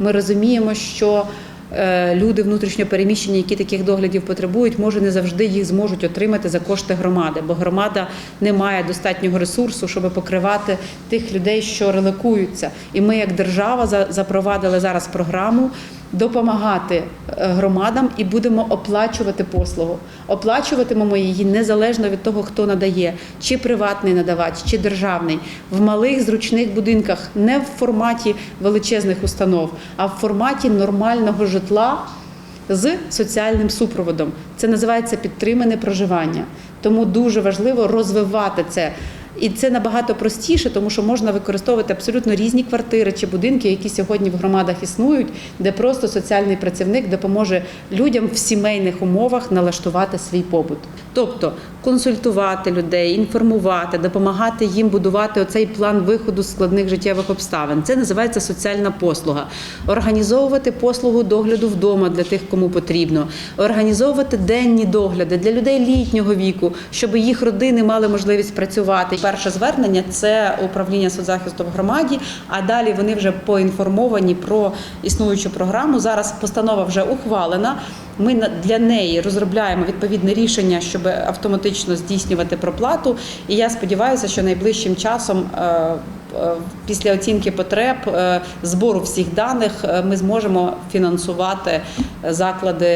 Ми розуміємо, що е, люди внутрішньо переміщені, які таких доглядів потребують, може не завжди їх зможуть отримати за кошти громади, бо громада не має достатнього ресурсу, щоб покривати тих людей, що релокуються. І ми, як держава, за- запровадили зараз програму допомагати е, громадам і будемо оплачувати послугу. Оплачуватимемо її незалежно від того, хто надає, чи приватний надавач, чи державний, в малих зручних будинках, не в форматі величезних установ, а в форматі нормального житла з соціальним супроводом. Це називається підтримане проживання. Тому дуже важливо розвивати це. І це набагато простіше, тому що можна використовувати абсолютно різні квартири чи будинки, які сьогодні в громадах існують, де просто соціальний працівник допоможе людям в сімейних умовах налаштувати свій побут. Тобто консультувати людей, інформувати, допомагати їм будувати оцей план виходу з складних життєвих обставин. Це називається соціальна послуга. Організовувати послугу догляду вдома для тих, кому потрібно, організовувати денні догляди для людей літнього віку, щоб їх родини мали можливість працювати. Перше звернення це управління соцзахисту в громаді. А далі вони вже поінформовані про існуючу програму. Зараз постанова вже ухвалена. Ми для неї розробляємо відповідне рішення, щоб автоматично здійснювати проплату. І я сподіваюся, що найближчим часом. е, е, Після оцінки потреб е, збору всіх даних ми зможемо фінансувати заклади